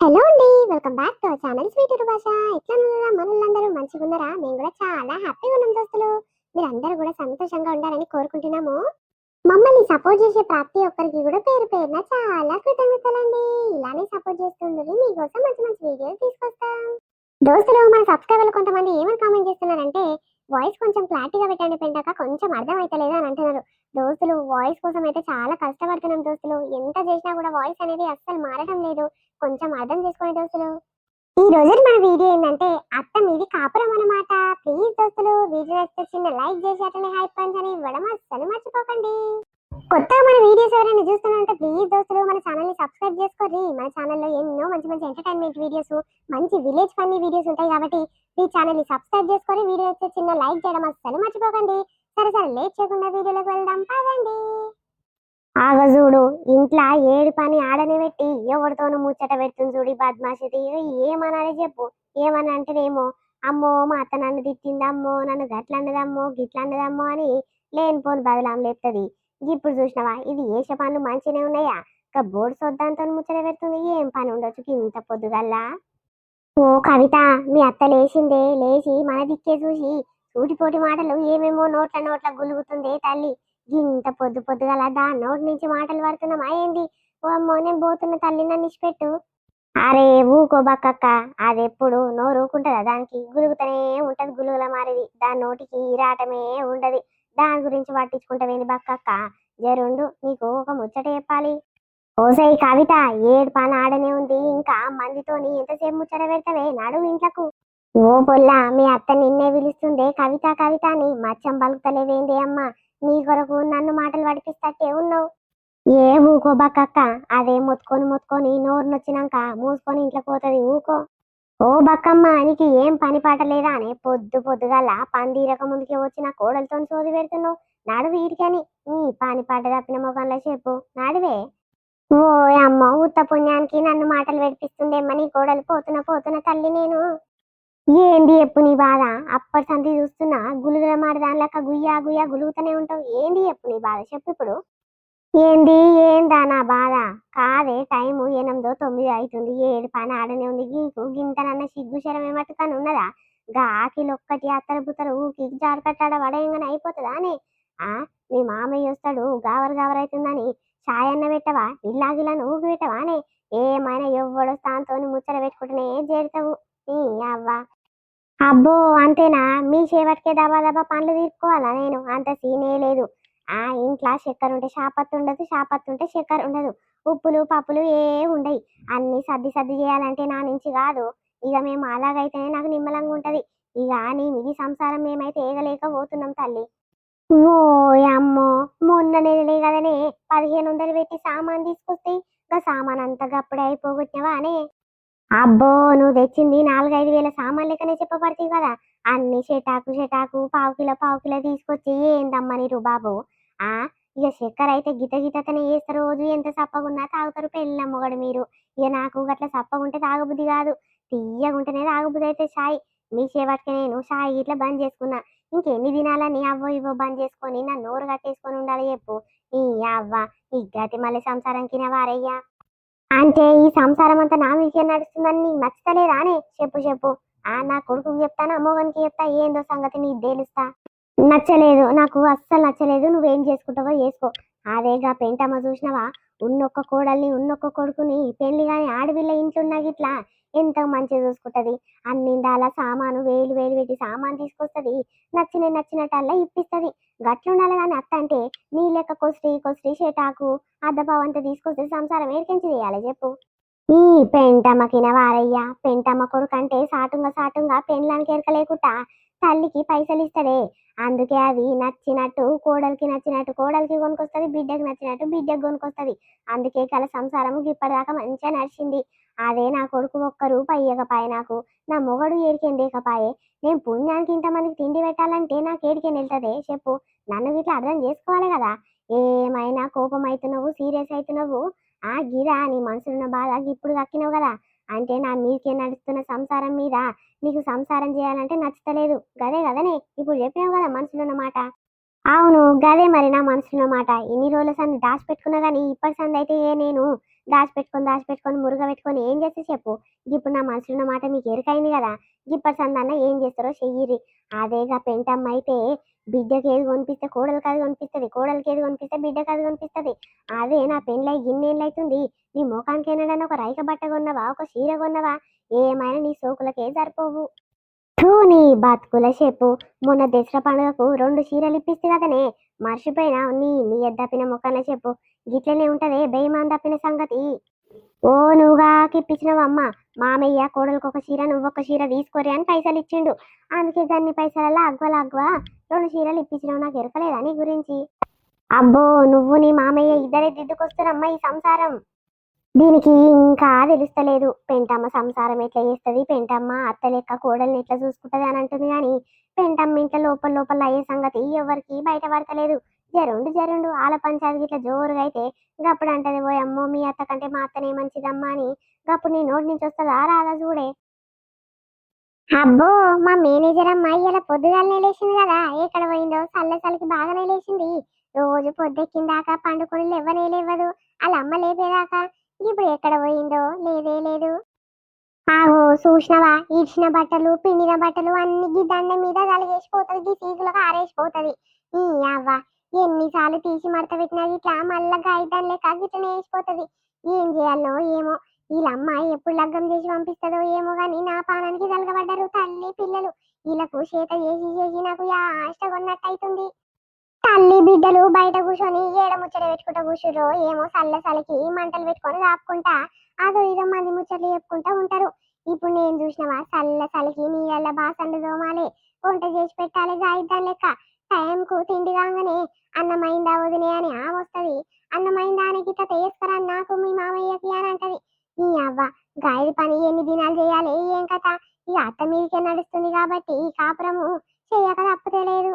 Hello అండి welcome back to channel sweet Bhasha ఎట్లా ఉన్నారా? మంచిగా ఉన్నారా? మేము కూడా చాలా హ్యాపీగా ఉన్నాం దోస్తులు. మీరందరూ కూడా సంతోషంగా ఉండాలని కోరుకుంటున్నాము. మమ్మల్ని సపోర్ట్ చేసే ప్రతి ఒక్కరికి కూడా పేరు పేరున చాలా కృతజ్ఞతలండి. ఇలానే సపోర్ట్ చేస్తుండీ మీకోసం మంచి మంచి వీడియోస్ తీసుకొస్తాం. దోస్తులు మన సబ్స్క్రైబర్లు కొంతమంది ఏమని కామెంట్ చేస్తున్నారంటే వాయిస్ కొంచెం క్లారిటీగా పెట్టండి పెంటాక కొంచెం అర్థం అవుతలేదు అని అంటున్నారు. దోస్తులు వాయిస్ కోసం అయితే చాలా కష్టపడుతున్నాం దోస్తులు. ఎంత చేసినా కూడా వాయిస్ అనేది అస్సలు మారడం లేదు. కొంచెం అర్థం చేసుకోండి దోస్తులు. ఈ రోజు మన వీడియో ఏంటంటే అత్త మీది కాపురం అన్నమాట. ప్లీజ్ దోస్తులు వీడియో నచ్చితే చిన్న లైక్ చేసి అట్లనే హైప్ పంచ్ అని ఇవ్వడం అస్సలు మర్చిపోకండి. కొత్తగా మన వీడియోస్ ఎవరైనా చూస్తున్నారంటే ప్లీజ్ దోస్తులు మన ఛానల్ని సబ్స్క్రైబ్ చేసుకోర్రి. మన ఛానల్లో ఎన్నో మంచి మంచి ఎంటర్టైన్మెంట్ వీడియోస్ మంచి విలేజ్ ఫన్నీ వీడియోస్ ఉంటాయి కాబట్టి ఈ ఛానల్ని సబ్స్క్రైబ్ చేసుకొని వీడియో నచ్చితే చిన్న లైక్ చేయడం అస్సలు మర్చిపోకండి. సరే సరే లేట్ చేయకుండా వీడియోలోకి వెళ్దాం. పదండి. ఆగజూడు ఇంట్లో ఏడు పని ఆడని పెట్టి ఎవరితోనూ ముచ్చట పెడుతుంది చూడు ఈ బద్మాషిది ఏమనాలి చెప్పు ఏమని అంటేనేమో అమ్మో మా అత్త నన్ను తిట్టిందమ్మో నన్ను గట్ల అన్నదమ్మో అని లేనిపోని బదలాం లేపుతుంది. ఇప్పుడు చూసినావా ఇది ఏష పనులు మంచినే ఉన్నాయా? ఇక బోర్డు సొద్దాంతో ముచ్చట పెడుతుంది ఏం పని ఉండొచ్చు ఇంత పొద్దుగల్లా? ఓ కవిత మీ అత్త లేచిందే లేచి మన దిక్కే చూసి సూటిపోటి మాటలు ఏమేమో నోట్ల నోట్ల గులుగుతుంది తల్లి. ఇంత పొద్దు పొద్దుగల దాని నోటి నుంచి మాటలు పడుతున్నామా? ఏంది? ఓ అమ్మో నేను పోతున్న తల్లి నన్ను ఇచ్చిపెట్టు అరే ఊకో బక్కక్క. అది ఎప్పుడు నోరు ఊకుంటుందా దానికి గులుగుతూనే ఉంటది గులుగుల మారేది. దాని నోటికి రాటమే ఉండదు. దాని గురించి పట్టించుకుంటావేంది బక్కక్క? జరుండు నీకు ఒక ముచ్చట చెప్పాలి. ఓసై కవిత ఏడు పని ఆడనే ఉంది. ఇంకా మందితోని ఎంతసేపు ముచ్చట పెడతావే? నాడు ఇంట్లకు. ఓ పొల్ల మీ అత్త నిన్నే పిలుస్తుందే. కవిత కవిత అని మచ్చం పలుకుతలేవేంది అమ్మా? నీ కొరకు నన్ను మాటలు పడిపిస్తట్టే ఉన్నావు? ఏ ఊకో బక్కక్క? అదే మొత్తుకొని మొత్తుకొని నోరు నొచ్చినాక మూసుకొని ఇంట్లో పోతుంది ఊకో. ఓ బక్కమ్మ నీకు ఏం పని పాట లేదా అని పొద్దు పొద్దుగాల పందిరక ముందుకే వచ్చిన కోడలతో సోది పెడుతున్నావు. నడు వీడికని ఈ పని పాట తప్పిన ముఖంలో చెప్పు. నడువే? ఓ అమ్మ ఉత్త పుణ్యానికి నన్ను మాటలు పెట్టిస్తుందేమ్మ నీ కోడలు పోతున్న పోతున్న తల్లి నేను. ఏంది ఎప్పు నీ బాధ? అప్పటి సంతి చూస్తున్నా గులుగుల మాట దానిలాక గుయ్యా గుయ్యా గులుగుతూనే ఉంటావు. ఏంది ఎప్పు నీ బాధ? చెప్పు ఇప్పుడు. ఏంది? ఏందా నా బాధ? కాదే టైము ఎనిమిదో తొమ్మిది అవుతుంది ఏడు పని ఆడనే ఉంది. గీకు గింతనన్న సిగ్గు శరం ఏమట్టుకని ఉన్నదా? గా ఆకిలు ఒక్కటి అత్తర ఊకి జాడకట్టాడ వడయంగానే అయిపోతుందా అని ఆ? మీ మామయ్య వస్తాడు గావర గావరైతుందని అవుతుందని చాయ్ అన్న పెట్టవా? ఇల్లాగిలా నువ్వు పెట్టవా అని ఏమైనా ఎవ్వడో స్థానంతో ముచ్చట పెట్టుకుంటూనే చేరుతావు? ఈ అవ్వ. అబ్బో అంతేనా? మీ చేపటికే దబా దబా పండ్లు తీసుకోవాలా నేను? అంత సీనే లేదు. ఆ ఇంట్లో చక్కెర ఉంటే షాపత్తు ఉండదు షాపత్తు ఉంటే చక్కెర ఉండదు. ఉప్పులు పప్పులు ఏ ఉండయి. అన్ని సర్ది సర్ది చేయాలంటే నా నుంచి కాదు. ఇక మేము అలాగైతేనే నాకు నిమ్మలంగా ఉంటది. ఇక నీ మిగి సంసారం మేమైతే ఏగలేక పోతున్నాం తల్లి. ఓ అమ్మో మొన్న నెలలే కదనే పదిహేను వందలు పెట్టి సామాన్ తీసుకొస్తే ఇంకా సామాన్ అంతా గప్పుడే అయిపోగొట్టినవా అనే అబ్బో నువ్వు తెచ్చింది నాలుగైదు వేల సామాన్ లెక్కనే చెప్పబడతాయి కదా. అన్ని షెటాకు షెటాకు పావు కిలో పావు కిలో తీసుకొచ్చి ఏందమ్మా నీరు బాబు? ఆ ఇక చక్కెర అయితే గిత గితతనే వేస్తారు రోజు ఎంత సప్పగున్నా తాగుతారు పెళ్ళిన మొగడు మీరు. ఇక నాకు గట్ల సప్పగుంటే తాగబుద్ధి కాదు. తీయగుంటేనే తాగబుద్ధి అయితే షాయ్ మీ చేపట్టుకే నేను షాయి ఇట్లా బంద్ చేసుకున్నా. ఇంకెన్ని దినాలని అవ్వో ఇవ్వో బంద్ చేసుకొని నా నోరు కట్టేసుకొని ఉండాలి చెప్పు. ఈ అవ్వ ఈ గతి మళ్ళీ సంసారం వారయ్యా. అంటే ఈ సంసారం అంతా నా విషయం నడుస్తుందని నీకు నచ్చలేదా చెప్పు చెప్పు. ఆ నా కొడుకు చెప్తాను అమ్మోగనికి చెప్తా ఏందో సంగతి నీకు తేలుస్తా. నచ్చలేదు నాకు అస్సలు నచ్చలేదు నువ్వేం చేసుకుంటావో చేసుకో అదేగా పెంటమ్మ చూసినావా? ఉన్నొక్క కోడల్ని ఉన్నొక్క కొడుకుని పెళ్ళి కాని ఆడపిల్ల ఇంట్లో గిట్లా ఎంత మంచిగా చూసుకుంటది? అన్నిందాల సామాను వేలు వేలు పెట్టి సామాన్ తీసుకొస్తది నచ్చిన నచ్చినట్టల్లా ఇప్పిస్తది. గట్లుండాలి కానీ అత్త అంటే నీ లెక్క కొస్టి కొస్టి షేటాకు అద్దపావంతా తీసుకొస్తే సంసారం ఏడికించి చేయాలి చెప్పు? ఈ పెంటమ్మకిన వారయ్య పెంటమ్మ కొడుకు అంటే సాటుంగా సాటుంగా పెండ్లానికి ఎరకలేకుట. తల్లికి పైసలు ఇస్తాడే అందుకే అది నచ్చినట్టు కోడలికి నచ్చినట్టు కోడలికి కొనుకొస్తుంది బిడ్డకి నచ్చినట్టు బిడ్డకి కొనుకొస్తుంది అందుకే కల సంసారం ఇప్పటిదాకా మంచిగా నడిచింది. అదే నా కొడుకు ఒక్క రూపాయి ఇవ్వకపాయే నాకు. నా మొగడు ఏడికెందేకపాయే నేను పుణ్యానికి ఇంతమందికి తిండి పెట్టాలంటే నాకు ఏడికేం వెళ్తుందే? చెప్పు. నన్ను ఇట్లా అర్థం చేసుకోవాలి కదా. ఏమైనా కోపం అవుతున్నావు సీరియస్ అవుతున్నావు ఆ గిరా నీ మనసున్న బాధ ఇప్పుడు కక్కినావు కదా. అంటే నా మీకే నడుస్తున్న సంసారం మీద నీకు సంసారం చేయాలంటే నచ్చతలేదు. గదే గదనే? ఇప్పుడు చెప్పినావు కదా మనసులో ఉన్న మాట. అవును గదే మరి నా మనసులో మాట. ఇన్ని రోజుల సంది దాచిపెట్టుకున్నా కానీ ఇప్పటి సంది అయితే ఏ నేను దాచిపెట్టుకొని దాచిపెట్టుకొని మురుగ పెట్టుకొని ఏం చేస్తే చెప్పు? ఇప్పుడు నా మనసులో ఉన్న మాట మీకు ఎరుకైంది కదా? గిప్పటి సందన్న ఏం చేస్తారో చెయ్యిరి అదేగా పెంటమ్మ అయితే బిడ్డకి ఏది కొనిపిస్తే కోడలికి అది కొనిపిస్తుంది కోడలికి ఏది కొనిపిస్తే బిడ్డకి అది కొనిపిస్తుంది. అదే నా పెళ్ళై గిన్నేళ్ళు అవుతుంది. నీ ముఖానికి ఏనాడన్నా ఒక రైక బట్ట కొన్నవా? ఒక చీర కొన్నవా? ఏమైనా నీ సోకులకే సరిపోవు. థూ నీ బతుకుల చెప్పు. మొన్న దసరా పండుగకు రెండు చీరలు ఇప్పిస్తే కదనే మర్చిపోయిన నీ నీ ఎద్దపిన ముఖాన చెప్పు. గిట్లనే ఉంటదే బేమాన్ తప్పిన సంగతి. ఓ నువ్వుగా మామయ్య కోడలకు ఒక చీర నువ్వు చీర తీసుకోరి అని పైసలు ఇచ్చిండు. అందుకే దాన్ని పైసలలో అగ్వల అగ్వ రెండు చీరలు ఇప్పించినావు నాకు ఎరకలేదా నీ గురించి? అబ్బో నువ్వు నీ మామయ్య ఇద్దరే దిద్దుకొస్తారమ్మా ఈ సంసారం. దీనికి ఇంకా తెలుస్తలేదు. పెంటమ్మ సంసారం ఎట్లా చేస్తుంది? పెంటమ్మ అత్త లెక్క కోడల్ని ఎట్లా చూసుకుంటది అని అంటుంది కానీ పెంటమ్మ ఇంట్లో లోపల లోపల అయ్యే సంగతి ఎవరికి బయట పడతలేదు. జరుండు జరుండు ఆల పంచాయతీ ఇట్లా జోరుగా అయితే గప్పుడు అంటది ఓ అమ్మో మీ అత్త కంటే మా అత్తనే మంచిదమ్మా అని గప్పుడు నీ నోటి నుంచి వస్తుందా? రాదా చూడే. అబ్బో మా మేనేజర్ అమ్మాయి ఇలా పొద్దుగాలనే లేచింది కదా ఎక్కడ పోయిందో? చల్ల చలికి బాగానే లేచింది. రోజు పొద్దెక్కిందాకా పండుకొని లేవనే లేవదు. వాళ్ళ అమ్మ లేపేదాకా ఇప్పుడు ఎక్కడ పోయిందో? లేదే లేదు. ఆహో చూసినవా? ఈడ్చిన బట్టలు పిండిన బట్టలు అన్ని గీ దండం మీద తలగేసిపోతుంది గీ సీకులకు ఆరేసిపోతుంది. ఈ అవ్వ ఎన్నిసార్లు తీసి మడత పెట్టినా ఇట్లా మళ్ళా గాయదాన్ లేక గిట్లనే వేసిపోతుంది. ఏం చేయాలో ఏమో? వీళ్ళ అమ్మాయి ఎప్పుడు లగ్గం చేసి పంపిస్తుందో ఏమో కానీ నా పానానికి తలగబడ్డారు తల్లి పిల్లలు. వీళ్ళకు చేత చేసి చేసి నాకు యాష్ట కొన్నట్టు అవుతుంది తల్లి బిడ్డలు బయట కూర్చొని ఏడ ముచ్చట పెట్టుకుంటా కూర్చుర్రో ఏమో సల్ల సలికి మంటలు పెట్టుకొని దాపుకుంటా అదో ఇదో మంది ముచ్చట్లు చెప్పుకుంటా ఉంటారు. ఇప్పుడు నేను చూసినవా? చల్ల సలికి నీళ్ళ బాసన్లు దోమాలి వంట చేసి పెట్టాలి గాయిద్దాం లెక్క. టైంకు తిండి కాగానే అన్నమైందా వదినే అని ఆ అన్నమైందా అని గిట్ట తీసుకురా నాకు మీ మామయ్యకి అని అంటది. ఈ అవ్వ గాయది పని ఎన్ని దినాలు చేయాలి? ఏం కథ? ఈ అత్త మీదకే నడుస్తుంది కాబట్టి ఈ కాపురము చేయక తప్పతే తెలియదు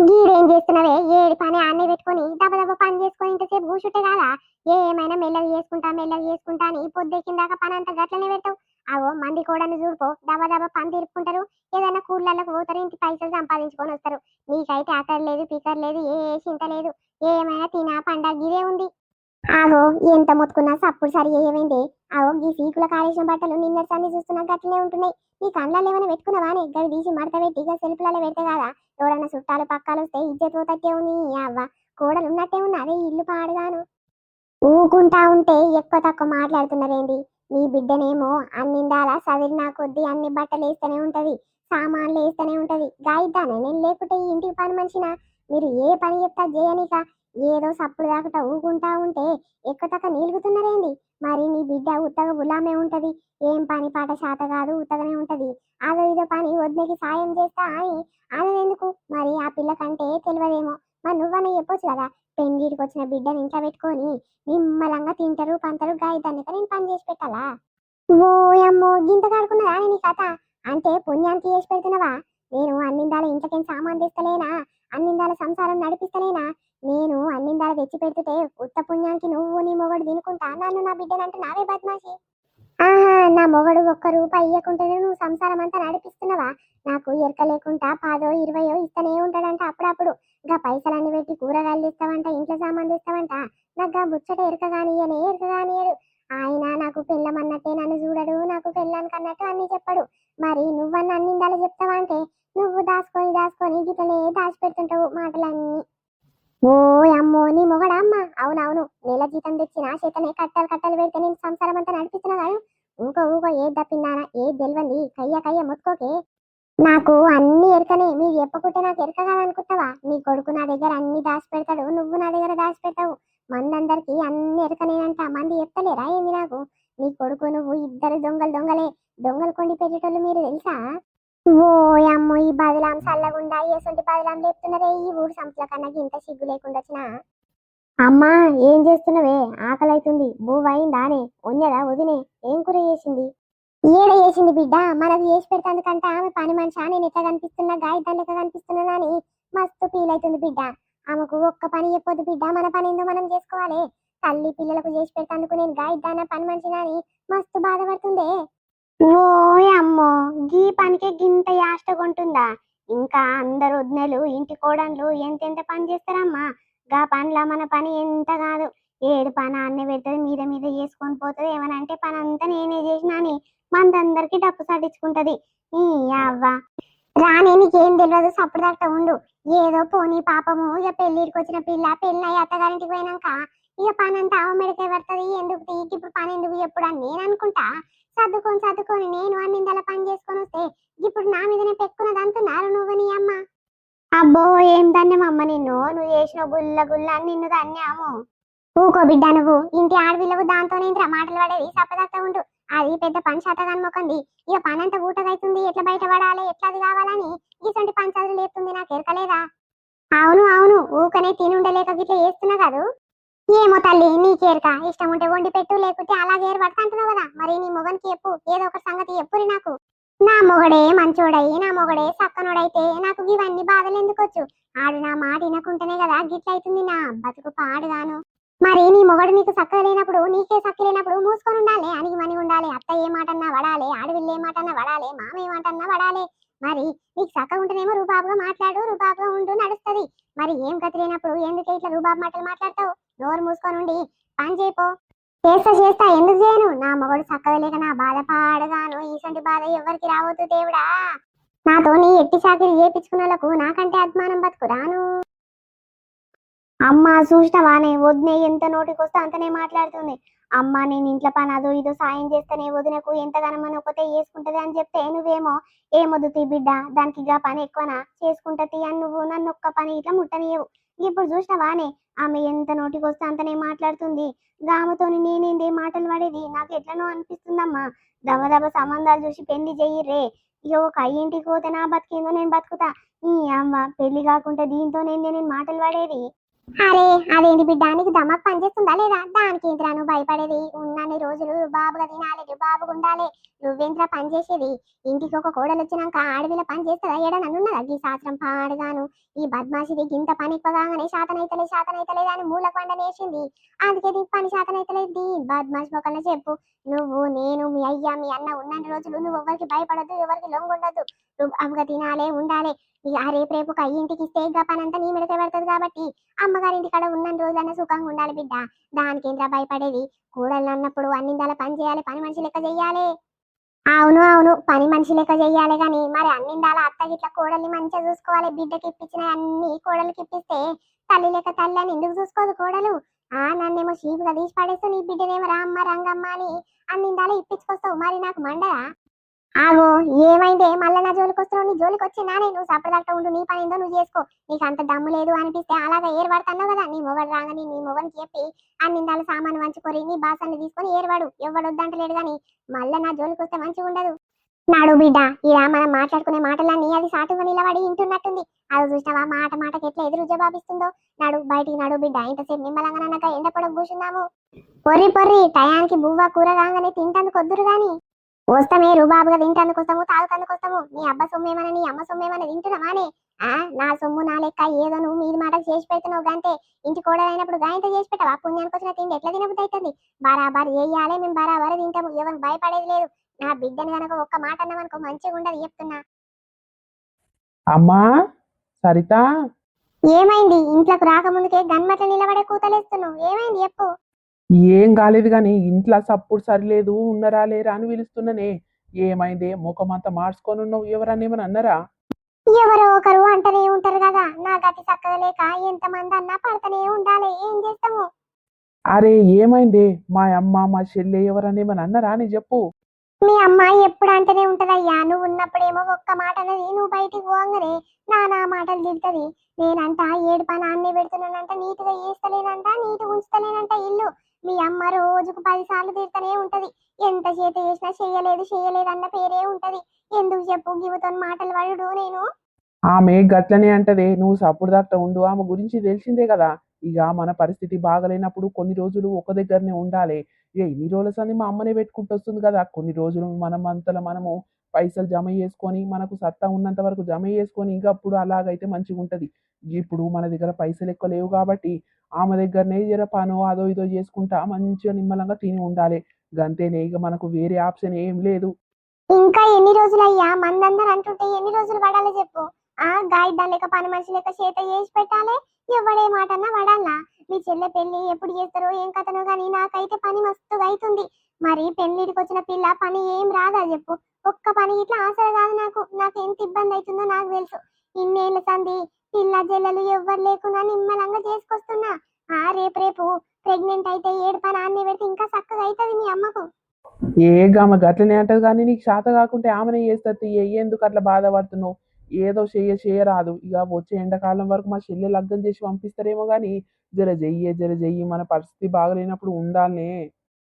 గీడేం చేస్తున్నావే? ఏడి పని ఆన్నే పెట్టుకొని దబ దబ పని చేసుకొని ఇంతసేపు కూర్చుంటే కాదా? ఏమైనా మెల్లగా చేసుకుంటా మెల్లగా చేసుకుంటా అని పొద్దెక్కిందాక పని అంతా గట్లనే పెడతావు. అవో మంది కూడా చూడుకో దబ దబ పని తీరుపుకుంటారు. ఏదైనా కూళ్ళకు పోతారు ఇంటి పైసలు సంపాదించుకొని వస్తారు. నీకైతే అక్కడ లేదు పికర్ లేదు ఏ చింత లేదు. ఏమైనా తినా పండగ ఇదే ఉంది. ఆగో ఎంత మొత్తుకున్నా సప్పుడు సరి ఏమైంది? అవో ఈ సీకుల కాలేసిన బట్టలు నిన్న సంది చూస్తున్నా గట్లనే ఉంటున్నాయి. ఈ కళ్ళల్లో ఏమైనా పెట్టుకున్నావానే గది తీసి మడత పెట్టి? ఇక సెల్ఫ్లలో పెడితే కదా ఎవరైనా చుట్టాలు పక్కాలు వస్తే ఇజ్జత్ పోతట్టే ఉంది. అవ్వ కోడలు ఉన్నట్టే ఉన్నది ఇల్లు పాడుగాను. ఊకుంటా ఉంటే ఎక్కువ తక్కువ మాట్లాడుతున్నారేంటి నీ బిడ్డనేమో అన్నిందాలా చదివినా కొద్దీ అన్ని బట్టలు వేస్తూనే ఉంటది సామాన్లు వేస్తూనే ఉంటది. గాయిద్దానే నేను లేకుంటే ఈ ఇంటికి పని మనిషిన? మీరు ఏ పని చెప్తా చేయనిక ఏదో సప్పుడు దాకట ఊకుంటా ఉంటే ఎక్కువ తక్కువ నిలుగుతున్నారేంది? మరి నీ బిడ్డ ఉత్తగా గులామే ఉంటది. ఏం పని పాట శాత కాదు ఉత్తగనే ఉంటది. అదో ఇదో పని వదిలేకి సాయం చేస్తా అని అనదెందుకు మరి ఆ పిల్ల కంటే తెలియదేమో. మరి నువ్వనే చెప్పొచ్చు కదా పెండికి వచ్చిన బిడ్డని ఇంట్లో పెట్టుకొని నిమ్మలంగా తింటారు పంటరు గాయదాన్ని నేను పని చేసి పెట్టాలా? ఓ అమ్మో గింత కాడుకున్నదా నీ కథ? అంటే పుణ్యానికి చేసి పెడుతున్నావా? నేను అన్నిందాల ఇంట్లోకి సామాన్ తెస్తలేనా? అన్నిందాల సంసారం నడిపిస్తలేనా? నేను అన్నిందాల తెచ్చి పెడుతుంటే ఉత్త పుణ్యానికి నువ్వు నీ మొగడు తినుకుంటా. నన్ను నా బిడ్డనంటే నావే బద్మాషి. ఆహా నా మొగడు ఒక్క రూపాయి ఇయ్యకుంటేనే నువ్వు సంసారం అంతా నడిపిస్తున్నావా? నాకు ఎరక లేకుండా పాదో ఇరవయో ఇస్తనే ఉంటాడంట అప్పుడప్పుడు. ఇంకా పైసలన్నీ పెట్టి కూరగాయలు ఇస్తావంట ఇంట్లో సామాన్ ఇస్తావంట నాకు బుచ్చట ముచ్చట ఎరక కానియనే ఎరక కానియడు ఆయన నాకు పెళ్ళమన్నట్టే నన్ను చూడడు నాకు పెళ్ళానికి అన్నట్టు అన్ని చెప్పడు. మరి నువ్వన్న అన్నిందాలు చెప్తావా అంటే నువ్వు దాచుకొని దాచుకొని గిట్లనే దాచిపెడుతుంటావు మాటలన్నీ. ఓ అమ్మో నీ మొగడా అమ్మ? అవునవును నెల జీతం తెచ్చిన చేతనే కట్టలు కట్టలు పెడితే నేను సంసారం అంతా నడిపిస్తున్నా కాదు ఇంకో ఊకో ఏది తప్పిందానా ఏది తెలియంది? కయ్య కయ్య ముత్తుకోకే. నాకు అన్ని ఎరకనే మీరు చెప్పకుంటే నాకు ఎరక కాదనుకుంటావా? నీ కొడుకు నా దగ్గర అన్ని దాచి పెడతాడు నువ్వు నా దగ్గర దాచి పెడతావు మందందరికి అన్ని ఎరకనేనంట. మంది ఎత్తలేరా ఏంది నాకు? నీ కొడుకు నువ్వు ఇద్దరు దొంగలు దొంగలే. దొంగలు కొండి పెట్టేటోళ్ళు మీరు తెలుసా? ఓ అమ్మో ఈ బదులాం చల్లగుండా ఎసొంటి బదులాం లేపుతున్నారే ఈ ఊరు సంస్థల కన్నా ఇంత సిగ్గు లేకుండా వచ్చిన? అమ్మా ఏం చేస్తున్నావే? ఆకలి అవుతుంది బువ్వయిందానే ఉన్నదా వదినే? ఏం కూర చేసింది? ఏడ చేసింది బిడ్డ? మనకు చేసి పెడతాందుకంట ఆమె పని మనిషి? నేను ఎట్లా కనిపిస్తున్నా? గాయత్ర లెక్క కనిపిస్తున్నా అని మస్తు ఫీల్ అవుతుంది బిడ్డ. ఆమెకు ఒక్క పని చెప్పొద్దు బిడ్డ మన పని ఏందో మనం చేసుకోవాలి. తల్లి పిల్లలకు చేసి పెడతాందుకు నేను గాయదాన పని మనిషిని మస్తు బాధపడుతుందే. ఓ అమ్మో గీ పనికి గింత యాష్ట కొంటుందా? ఇంకా అందరు వదినలు ఇంటి కోడన్లు ఎంతెంత పని చేస్తారమ్మా? గా పనిలా మన పని ఎంత కాదు. ఏడు పని అన్నీ పెడుతుంది మీద మీద చేసుకొని పోతుంది. ఏమని అంటే పని అంతా నేనే చేసినా అని మందందరికి డప్పు సాటించుకుంటది ఈ అవ్వ. రానే నీకేం తెలియదు సప్పుడు దాకా ఉండు. ఏదో పోనీ పాపము ఇక పెళ్ళిడికి వచ్చిన పిల్ల పెళ్ళి అయ్యి అత్తగారింటికి పోయినాక ఇక పని అంతా ఆవ మెడకే పడుతుంది. ఎందుకు తీకి ఇప్పుడు పని ఎందుకు? ఎప్పుడు అని నేను అనుకుంటా. సర్దుకొని సర్దుకొని నేను అన్నిందల పని చేసుకొని వస్తే ఇప్పుడు నా మీదనే పెక్కున్నది అంటున్నారు నువ్వు నీ అమ్మ. అబ్బో ఏం ధన్యం అమ్మ నిన్ను. నువ్వు చేసిన గుల్ల గుల్ల అని నిన్ను ధన్యాము. ఊకో బిడ్డ నువ్వు. ఇంటి ఆడపిల్లవు దాంతోనే ఇంద్ర మాటలు పడేది. సప్పదక్క ఉండు. అది పెద్ద పని శాతగాని మొక్కంది ఇక పని అంతా ఊటగైతుంది ఎట్లా బయట పడాలి ఎట్లా అది కావాలని ఇటువంటి పంచాలు లేపుతుంది నాకు ఎరకలేదా? అవును అవును ఊకనే తినుండలేక గిట్లా చేస్తున్నా కాదు? ఏమో తల్లి నీకేరక ఇష్టం ఉంటే వండి పెట్టు లేకుంటే అలాగే ఏర్పడతా అంటున్నావు కదా. మరి నీ మొగనికి చెప్పు ఏదో ఒక సంగతి చెప్పురి నాకు. నా మొగడే మంచోడై నా మొగడే సక్కనోడైతే నాకు ఇవన్నీ బాధలు ఎందుకొచ్చు? ఆడు నా మాట వినకుంటేనే కదా గిట్లయితుంది నా బతుకు పాడుగాను. మరి నీ మొగడు నీకు చక్కగా లేనప్పుడు నీకే చక్క లేనప్పుడు మూసుకొని ఉండాలి? అనిగి మని ఉండాలి? అత్త ఏ మాట అన్నా వడాలి? ఆడవిల్లు ఏ మాట అన్నా వడాలి? మామ ఏ మాటన్నా వడాలి? మరి నీకు సక్క ఉంటేనేమో రూబాబుగా మాట్లాడు రూబాబుగా ఉండు నడుస్తుంది. మరి ఏం గతి లేనప్పుడు ఎందుకే ఇట్లా రూబాబు మాటలు మాట్లాడతావు? నోరు మూసుకొని ఉండి పని చేయిపో. చేస్తా చేస్తా ఎందుకు చేయను? నా మొగడు చక్కగా నా బాధ పాడగాను. ఈసంటి బాధ ఎవరికి రావద్దు దేవుడా. నాతో నీ ఎట్టి చాకరీ చేపించుకున్నలకు నాకంటే అభిమానం బతుకు రాను అమ్మ చూసినవానే వద్దునే ఎంత నోటికి వస్తే అంతనే మాట్లాడుతుంది. అమ్మ నేను ఇంట్లో పని అదో ఇదో సాయం చేస్తేనే వదినకు ఎంతగానో మన ఒకతే చేసుకుంటది అని చెప్తే నువ్వేమో ఏమొద్దుతీ బిడ్డ దానికి గా పని ఎక్కువనా? చేసుకుంటది అని నువ్వు నన్ను ఒక్క పని ఇట్లా ముట్టనియవు. ఇప్పుడు చూసినవానే ఆమె ఎంత నోటికి వస్తే అంతనే మాట్లాడుతుంది. గామతోని నేనేందే మాటలు పడేది? నాకు ఎట్లనో అనిపిస్తుందమ్మా. దవ దవ సంబంధాలు చూసి పెళ్ళి చెయ్యిర్రే. ఇక ఒక అయ్యింటికి పోతే నా బతికేందో నేను బతుకుతా. ఈ అమ్మ పెళ్ళి కాకుంటే దీంతో నేను మాటలు పడేది? అరే అదేంటి బిడ్డ? నీకు దమ్మకు పనిచేస్తుందా లేదా? దానికి ఏంట్రా నువ్వు భయపడేది? ఉన్నన్ని రోజులు బాబుగా తినాలి బాబుగా ఉండాలి. నువ్వేంట్రా పని చేసేది ఇంటికి ఒక కోడలు వచ్చినాక ఆడవిల పని చేస్తుందా ఏడా నన్నున్నదా ఈ శాస్త్రం పాడుగాను. ఈ బద్మాషిది గింత పని ఎక్కువగానే శాతనైతలే శాతనైతలేదు అని మూల పండ నేసింది అందుకే దీనికి పని శాతనైతలేదు దీ బద్మాషి మొక్కన చెప్పు. నువ్వు నేను మీ అయ్య మీ అన్న ఉన్నన్ని రోజులు నువ్వు ఎవరికి భయపడద్దు ఎవరికి లొంగుండద్దు. నువ్వు అమ్మగా తినాలే ఉండాలి. ఇక రేపు రేపు ఒక ఇంటికి ఇస్తే ఇక నీ మీదకే పడుతుంది కాబట్టి అమ్మగారింటి కాడ ఉన్న రోజులన్నా సుఖంగా ఉండాలి బిడ్డ. దానికి ఏంట్రా భయపడేది? కూడళ్ళు అన్నప్పుడు అన్నిందాల పని చేయాలి పని మనిషి లెక్క చెయ్యాలి. అవును అవును పని మనిషి లెక్క చెయ్యాలి కానీ మరి అన్నిందాల అత్త గిట్ల కోడల్ని మంచిగా చూసుకోవాలి బిడ్డకి ఇప్పించిన అన్ని కోడలికి ఇప్పిస్తే తల్లి లెక్క తల్లి అని ఎందుకు చూసుకోదు కోడలు? ఆ నన్నేమో షీపుగా తీసి పడేస్తూ నీ బిడ్డనేమో రామ్మ రంగమ్మ అని అన్నిందాల ఇప్పించుకొస్తావు. మరి నాకు మండరా? ఆవో ఏమైందే? మళ్ళీ నా జోలికి వస్తున్నావు నీ జోలికి వచ్చినా నేను సపడదట్ట ఉండు నీ పని ఏందో నువ్వు చేసుకో. నీకు అంత దమ్ము లేదు అనిపిస్తే అలాగా ఏర్పడుతున్నావు కదా నీ మొగడు రాగానే నీ మొగనికి చెప్పి అన్నిందాల సామాను వంచుకొని నీ బాసాన్ని తీసుకొని ఏర్వాడు ఎవడొద్దంటలేడు కానీ మళ్ళీ నా జోలికి వస్తే మంచిగా ఉండదు. నాడు బిడ్డ ఇలా మనం మాట్లాడుకునే మాటలన్నీ అది సాటుగా నిలబడి వింటున్నట్టుంది. అది చూసినావా? మాట మాటకి ఎట్లా ఎదురు జవాబిస్తుందో? నాడు బయటికి నాడు బిడ్డ ఇంతసేపు నిమ్మలంగా నన్నక ఎండ పొడవు కూర్చున్నాము. పొర్రి పొర్రి టయానికి బువ్వ కూర కాగానే తింటందుకు వద్దురు గాని. వస్తామే రూబాబుగా తింటందుకు వస్తాము తాగుతందుకు వస్తాము నీ అబ్బ సొమ్మేమని నీ అమ్మ సొమ్మేమని తింటున్నావానే ఆ నా సొమ్ము నా లెక్క ఏదో నువ్వు మీది మాటకు చేసి పెడుతున్నావు గంతే. ఇంటి కోడలైనప్పుడు గాయంతో చేసి పెట్టవా? పుణ్యానికి వచ్చిన తిండి ఎట్లా తినబుద్ధి అవుతుంది? బరాబర్ వేయాలి మేము బరాబర్ తింటాము. ఎవరికి భయపడేది లేదు. నా బిడ్డని గనక ఒక్క మాట అన్నామనుకో మంచిగా ఉండదు చెప్తున్నా. అమ్మా సరిత. ఏమైంది? ఇంట్లోకి రాకముందుకే గన్మట్ల నిలబడే కూతలేస్తున్నావు. ఏమైంది? చెప్పు. ఏం కాలేదు కానీ ఇంట్లో సప్పుడు సరిలేదు ఉన్నరా లేరా అని పిలుస్తున్నానే. ఏమైందే? ముఖం అంతా మార్చుకొని ఉన్నావు ఎవరన్నా ఏమని అన్నారా? ఎవరో ఒకరు అంటనే ఉంటారు కదా. నా గతి చక్కగా లేక ఎంతమంది అన్నా పడతనే ఉండాలి. ఏం చేస్తాము? అరే ఏమైందే? మా అమ్మ మా చెల్లె ఎవరన్నా ఏమని అన్నారా అని చెప్పు. మీ అమ్మాయి ఎప్పుడు అంటనే ఉంటదయ్యా. నువ్వు ఉన్నప్పుడేమో ఒక్క మాట అనేది నువ్వు బయటికి పోగానే నా నా మాటలు తిడుతుంది. నేనంట ఏడు పని అన్నీ పెడుతున్నానంట నీట్గా చేస్తలేనంట నీట్గా ఉంచుతలేనంట ఇల్లు. మీ అమ్మ రోజుకు పది సార్లు తిడుతూనే ఉంటది. ఎంత చేత చేసినా చెయ్యలేదు చెయ్యలేదు అన్న పేరే ఉంటది. ఎందుకు చెప్పు గివతో మాటలు పడుడు నేను? ఆమె గట్లనే అంటదే. నువ్వు సప్పుడు దాకా ఉండు. ఆమె గురించి తెలిసిందే కదా. ఇక మన పరిస్థితి బాగలేనప్పుడు కొన్ని రోజులు ఒక దగ్గరనే ఉండాలి. ఇక ఇన్ని రోజుల సంది మా అమ్మనే పెట్టుకుంటూ వస్తుంది కదా. కొన్ని రోజులు మనం అంతలో మనము పైసలు జమ చేసుకొని మనకు సత్తా ఉన్నంత వరకు జమ చేసుకొని ఇంకా అప్పుడు అలాగైతే మంచిగా ఉంటుంది. ఇప్పుడు మన దగ్గర పైసలు ఎక్కువ లేవు కాబట్టి ఆమె దగ్గరనే జర పనో అదో ఇదో చేసుకుంటా మంచిగా నిమ్మలంగా తిని ఉండాలి. గంతేనే ఇక మనకు వేరే ఆప్షన్ ఏం లేదు. ఇంకా ఎన్ని రోజులు అయ్యా మందందరూ అంటుంటే ఎన్ని రోజులు పడాలి చెప్పు? ఆ గాయద్దాం లేక పని మనిషి లేక చేత చేసి పెట్టాలి? ఎవడే మాట అన్నా పడాలా మీ చెల్లె పెళ్ళి ఎప్పుడు చేస్తారో ఏం కథనో కానీ నాకైతే పని మస్తుగా అవుతుంది మరి పెళ్ళిడికి వచ్చిన పిల్ల పని ఏం రాదా చెప్పు? ఒక్క పని ఇట్లా ఆసర కాదు నాకు. నాకు ఎంత ఇబ్బంది అవుతుందో నాకు తెలుసు. ఇన్నేళ్ళ సంది పిల్ల జల్లలు ఎవ్వరు లేకున్నా నిమ్మలంగా చేసుకొస్తున్నా. ఆ రేపు రేపు ప్రెగ్నెంట్ అయితే ఏడు పని అన్ని పెడితే ఇంకా చక్కగా అవుతుంది మీ అమ్మకు. ఏ గమ్మ గట్లనే అంటది కానీ నీకు శాత కాకుంటే ఆమెనే చేస్తుంది. ఎందుకు అట్లా బాధపడుతున్నావు? ఏదో చెయ్య చేయరాదు. ఇక వచ్చే ఎండాకాలం వరకు మా చెల్లె లగ్గం చేసి పంపిస్తారేమో కానీ జర చెయ్యే జర జెయ్యి మన పరిస్థితి బాగలేనప్పుడు ఉండాలనే.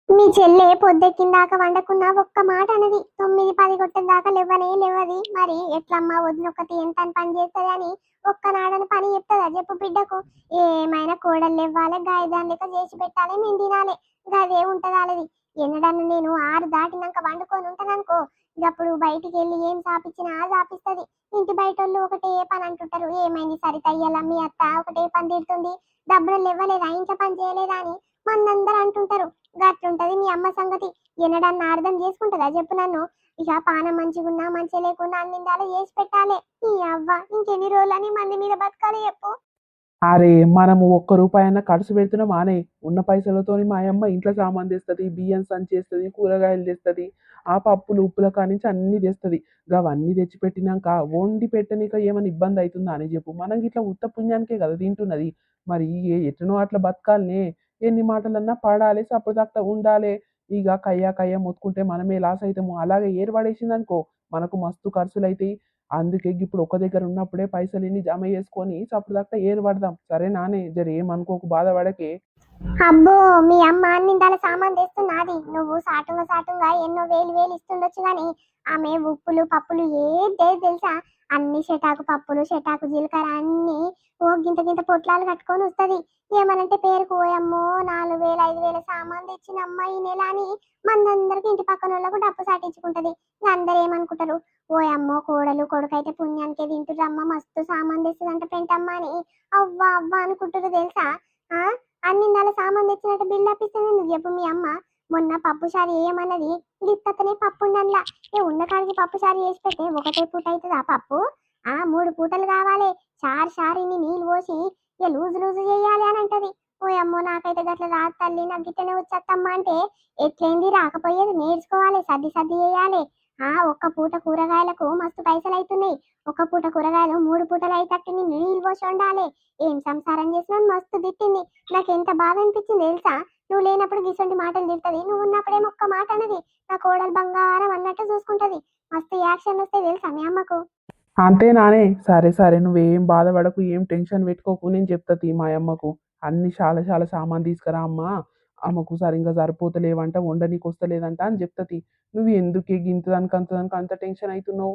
మీ చెల్లె పొద్దెక్కిందాక వండకున్నా ఒక్క మాట అనేది. తొమ్మిది పది కొట్టిన దాకా లేవనే లేవది. మరి ఎట్లమ్మా ఒకటి ఎంత అని పని చేస్తుంది అని ఒక్కనాడని పని చెప్తుందా? చెప్పు బిడ్డకు. ఏమైనా కోడలు ఇవ్వాలి గాయదాని లెక్క చేసి పెట్టాలి మేము తినాలి. గదే ఉంటది వాళ్ళది ఎన్నడన్నా నేను ఆరు దాటినాక వండుకొని ఉంటాననుకో ఇక అప్పుడు బయటికి వెళ్ళి ఏం సాపించినా సాపిస్తుంది. ఇంటి బయట వాళ్ళు ఒకటే పని అంటుంటారు. ఏమైంది సరిత? ఇయ్యాల మీ అత్త ఒకటే పని తిడుతుంది. డబ్బులు ఇవ్వలేదా ఇంట్లో పని చేయలేదా అని మందందరూ అంటుంటారు. గట్లుంటది మీ అమ్మ సంగతి. ఎన్నడన్నా అర్థం చేసుకుంటుందా? చెప్పు నన్ను. ఇక పానం మంచిగున్నా మంచి లేకున్నా అన్నిందాలు చేసి పెట్టాలి. ఈ అవ్వ ఇంకెన్ని రోజులని మంది మీద బతకాలి చెప్పు. అరే మనము ఒక్క రూపాయి అయినా ఖర్చు పెడుతున్నాం మానే ఉన్న పైసలతోని మా అమ్మ ఇంట్లో సామాన్ తెస్తుంది బియ్యం సంచేస్తుంది కూరగాయలు తెస్తుంది. ఆ పప్పులు ఉప్పుల కానించి అన్ని తెస్తుంది అవన్నీ తెచ్చి పెట్టినాక వండి పెట్టనీక ఏమైనా ఇబ్బంది అవుతుందా అని చెప్పు. మనం ఇట్లా ఉత్త పుణ్యానికే కదా తింటున్నది. మరి ఏ- ఎట్లనో అట్లా బతకాలనే. ఎన్ని మాటలన్నా పడాలి సప్పుడు ఉండాలి. ఇక కయ్యా కయ్యా మొత్తుకుంటే మనమే లాస్ అవుతాము అలాగే ఏర్పడేసింది అనుకో మనకు మస్తు ఖర్చులు అవుతాయి అందుకే ఇప్పుడు ఒక దగ్గర ఉన్నప్పుడే పైసలు ఎన్ని జమ చేసుకొని సప్పుడు దాకా ఏర్పడదాం. సరే నానే జర? ఏమనుకోకు బాధపడకే. అబ్బో మీ అమ్మ అన్నిందాల సామాన్ తెస్తున్నది. నువ్వు సాటుగా సాటుగా ఎన్నో వేలు వేలు ఇస్తుండొచ్చు గాని ఆమె ఉప్పులు పప్పులు ఏదే తెలుసా? అన్ని షటాకు పప్పులు షటాకు జీలకర్ర అన్ని ఓ గింత గింత పొట్లాలు కట్టుకొని వస్తది. ఏమనంటే పేరుకు ఓయమ్మో నాలుగు వేలు ఐదు వేల సామాన్ తెచ్చిన అమ్మాయి ఈ నెల అని మనందరికి ఇంటి పక్కన వాళ్ళకు డబ్బు సాటించుకుంటది. అందరు ఏమనుకుంటారు? ఓయమ్మో కోడలు కొడుకైతే పుణ్యానికే తింటురమ్మ మస్తు సామాన్ తెస్తుందంట పెంటమ్మ అని. అవ్వ అవ్వ అనుకుంటారు తెలుసా? ఆ? అన్ని నెల సామాన్ తెచ్చినట్టు బిల్ అప్పిస్తుంది చెప్పు మీ అమ్మ. మొన్న పప్పు చారు వేయమన్నది గిత్తతనే పప్పు ఉండన్లా ఏ ఉన్న కాడికి పప్పు చారు చేసి పెడితే ఒకటే పూట అవుతుంది ఆ పప్పు? ఆ మూడు పూటలు కావాలి. చారు చారిని నీళ్ళు పోసి ఇక లూజు లూజు చేయాలి అని అంటది. ఓ అమ్మో నాకైతే గట్ల రాదు తల్లి. నాకు గిట్టనే వచ్చేత్తమ్మా అంటే ఎట్లేంది? రాకపోయేది నేర్చుకోవాలి. సర్ది సర్ది చేయాలి. ఆ ఒక్క పూట కూరగాయలకు మస్తు పైసలు అవుతున్నాయి ఒక పూట కూరగాయలు మూడు పూటలు అయ్యేటట్టు నేను నీళ్ళు పోసి ఉండాలి ఏం సంసారం చేసినా మస్తు తిట్టింది. నాకు ఎంత బాధ అనిపించింది తెలుసా? నువ్వు లేనప్పుడు గిసొంటి మాటలు తిడుతుంది. నువ్వు ఉన్నప్పుడేమో ఒక్క మాట అన్నది. నా కోడలు బంగారం అన్నట్టు చూసుకుంటది. మస్తు యాక్షన్ వస్తే తెలుసా మీ అమ్మకు? అంతే నానే. సరే సరే. నువ్వేం బాధపడకు ఏం టెన్షన్ పెట్టుకోకు. నేను చెప్తాది మా అమ్మకు. అన్ని చాలా చాలా సామాన్ తీసుకురా అమ్మా. ఆమెకు సరిగ్గా సరిపోతలేవంట వండనీకి వస్తలేదంట అని చెప్తాది నువ్వు ఎందుకే గింతదానికి అంతదానికి అంత టెన్షన్ అవుతున్నావు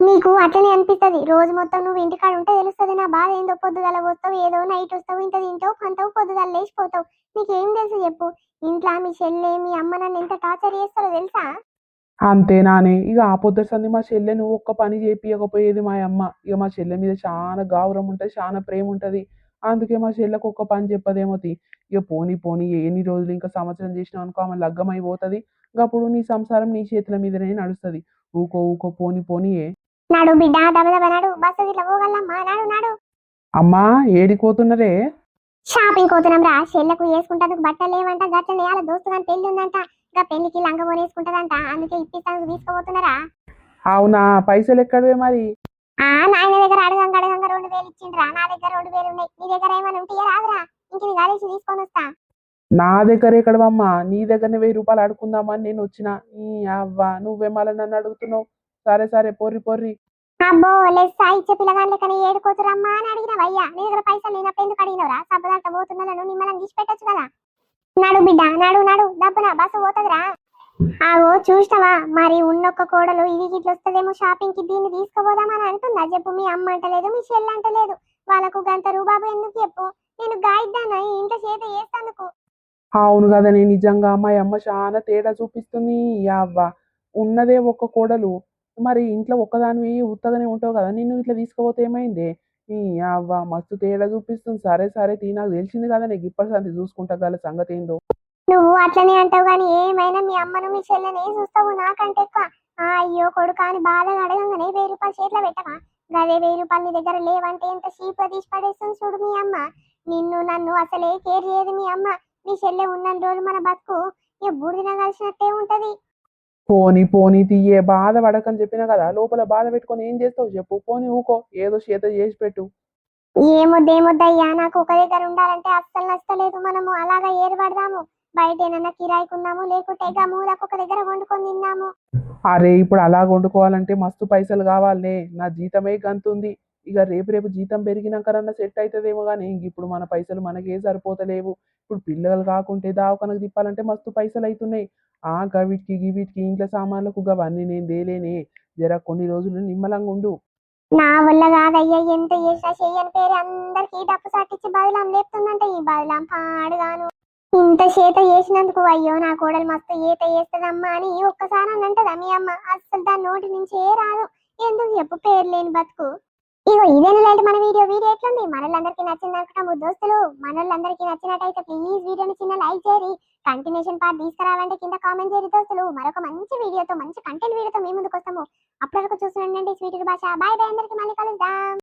నీకు అట్లనే అనిపిస్తది. రోజు మొత్తం నువ్వు ఇంటికాడ ఉంటే తెలుస్తుంది నా బాధ ఏందో పొద్దుగల వస్తావు ఏదో నైట్ వస్తావు ఇంత తింటావు పంతావు పొద్దుగల లేచిపోతావు. నీకేం తెలుసు చెప్పు? ఇంట్లో మీ చెల్లె మీ అమ్మ నన్ను ఎంత టార్చర్ చేస్తారో తెలుసా? అంతే నానే. ఇక ఆ పొద్దు సంది మా చెల్లె నువ్వు ఒక్క పని చేపియకపోయేది మా అమ్మ. ఇక మా చెల్లె మీద చాలా గౌరవం ఉంటుంది చాలా ప్రేమ ఉంటుంది అందుకే మా చెల్లెకు ఒక్క పని చెప్పదేమో తి. ఇక పోనీ పోనీ ఎన్ని రోజులు ఇంకా సంవత్సరం చేసినావు అనుకో ఆమె లగ్గం అయిపోతుంది ఇక అప్పుడు నీ సంసారం నీ చేతుల మీదనే నడుస్తుంది. ఊకో ఊకో పోనీ పోనీయే నాడు బిడ్డ దబదబ నాడు బస్సు ఇట్లా పోగలమ్మా నాడు నాడు. అమ్మా ఏడిపోతున్నరే షాపింగ్ పోతున్నాం రా చెల్లకు వేసుకుంటానికి బట్టలు లేవంట గట్లనే వాళ్ళ దోస్తు గాని పెళ్ళి ఉందంట. ఇంకా పెళ్ళికి లంగ వేసుకుంటదంట అందుకే ఇప్పిస్తానికి తీసుకుపోతున్నారా? అవునా పైసలు ఎక్కడవే మరి? ఆ నాయన దగ్గర అడగంగా అడగంగా రెండు వేలు ఇచ్చిండ్రా. నా దగ్గర రెండు వేలు ఉన్నాయి. నీ దగ్గర ఏమైనా ఉంటే రాదురా ఇంక కలిసి తీసుకొని వస్తా. నా దగ్గర ఎక్కడవమ్మా? నీ దగ్గరనే వెయ్యి రూపాయలు అడుకుందామని నేను వచ్చిన. ఈ అవ్వ నువ్వే మళ్ళీ నన్ను అడుగుతున్నావు? సరే సరే పొర్రి పొర్రి. అబ్బో లెస్సా ఇచ్చే పిల్లగాని లెక్కన ఏడుకోతురమ్మా అని అడిగిన వయ్యా. నీ దగ్గర పైసలు లేనప్పుడు ఎందుకు అడిగినవరా? సబ్బదాట పోతున్నాను నిమ్మలం తీసి పెట్టొచ్చు కదా. నడు బిడ్డ నడు నడు. దబ్బున బస్సు పోతుందిరా. ఆవో చూస్తావా మరి ఉన్నొక్క కోడలు ఇది గిట్ల వస్తుందేమో షాపింగ్కి దీన్ని తీసుకుపోదామని అంటుందా? చెప్పు మీ అమ్మ అంటలేదు మీ చెల్లి అంటలేదు. వాళ్ళకు గంట రూబాబు ఎందుకు చెప్పు? నేను గాయిద్దాను? ఇంట్లో చేత చేస్తానుకు అవును కదా నేను నిజంగా. మా అమ్మ చాలా తేడా చూపిస్తుంది. అవ్వ ఉన్నదే ఒక్క కోడలు. మరి ఇంట్లో ఒక్కదానివి ఉత్తగానే ఉంటావు కదా? నిన్ను ఇట్లా తీసుకుపోతే ఏమైంది? ఈ అవ్వ మస్తు తేడా చూపిస్తుంది. సరే సరే తీ. నాకు తెలిసింది కదా నీకు. ఇప్పటి సంది చూసుకుంటా గల సంగతి ఏందో. నువ్వు అట్లనే అంటావు కానీ ఏమైనా మీ అమ్మను మీ చెల్లెనే చూస్తావు నాకంటే ఎక్కువ? అయ్యో కొడుకా అని బాధగా అడగంగానే వెయ్యి రూపాయలు చేతిలో పెట్టవా? గదే వెయ్యి రూపాయలు నీ దగ్గర లేవంటే ఎంత చీప్గా తీసి పడేస్తుంది చూడు మీ అమ్మ. నిన్ను నన్ను అసలే కేర్ చేయదు మీ అమ్మ. మీ చెల్లె ఉన్న రోజులు మన బతుకు. ఇక బూడిదిన కలిసినట్టే ఉంటది. పోని పోని తీయే బాధ పడకని చెప్పినా కదా లోపల బాధ పెట్టుకొని ఏం చేస్తావు చెప్పు. పోని ఊకో ఏదో చేత చేసి పెట్టు. ఏమొద్దేమొద్దయ్యా నాకు ఒక దగ్గర ఉండాలంటే అస్సలు నచ్చలేదు మనము అలాగా ఏర్పడదాము. బయట ఏమన్నా కిరాయికుందాము లేకుంటే ఇక మూలకు ఒక దగ్గర వండుకొని తిందాము అరే ఇప్పుడు అలా వండుకోవాలంటే మస్తు పైసలు కావాలనే నా జీతమే గంతుంది. ఇక రేపు రేపు జీతం పెరిగినాకనన్నా సెట్ అవుతుందేమో కానీ ఇంక ఇప్పుడు మన పైసలు మనకే సరిపోతలేవు. ఇప్పుడు పిల్లలు కాకుంటే దావకనకు తిప్పాలంటే మస్తు పైసలు అవుతున్నాయి ఆ గవిటికి గివిటికి ఇంట్లో సామాన్లకు గవన్నీ నేను తేలేనే. జర కొన్ని రోజులు నిమ్మలంగా ఉండు. నా వల్ల కాదయ్యా ఎంత చేసినా చెయ్యని పేరు అందరికి డప్పు సాటించి బదిలాం లేపుతుందంటే ఈ బదిలాం పాడుగాను. ఇంత చేత చేసినందుకు అయ్యో నా కోడలు మస్తు ఈత చేస్తుందమ్మా అని ఒక్కసారి అని అంటదా మీ అమ్మ? అస్సలు దాని నోటి నుంచే రాదు. ఎందుకు చెప్పు పేరు లేని బతుకు? ఇగో ఇదేనంటే మన వీడియో. వీడియో ఎట్లుంది? మనోళ్ళందరికీ నచ్చింది అనుకుంటాము దోస్తులు మనోళ్ళందరికీ నచ్చినట్టయితే ప్లీజ్ వీడియోని చిన్న లైక్ చేయరి కంటిన్యూషన్ పార్ట్ తీసుకురావాలంటే కింద కామెంట్ చేయరు దోస్తులు. మరొక మంచి వీడియోతో మంచి కంటెంట్ వీడియోతో మీ ముందుకు వస్తాము అప్పటివరకు చూస్తుండండి స్వీట్ భాష బాయ్ బాయ్ అందరికీ మళ్ళీ కలుద్దాం.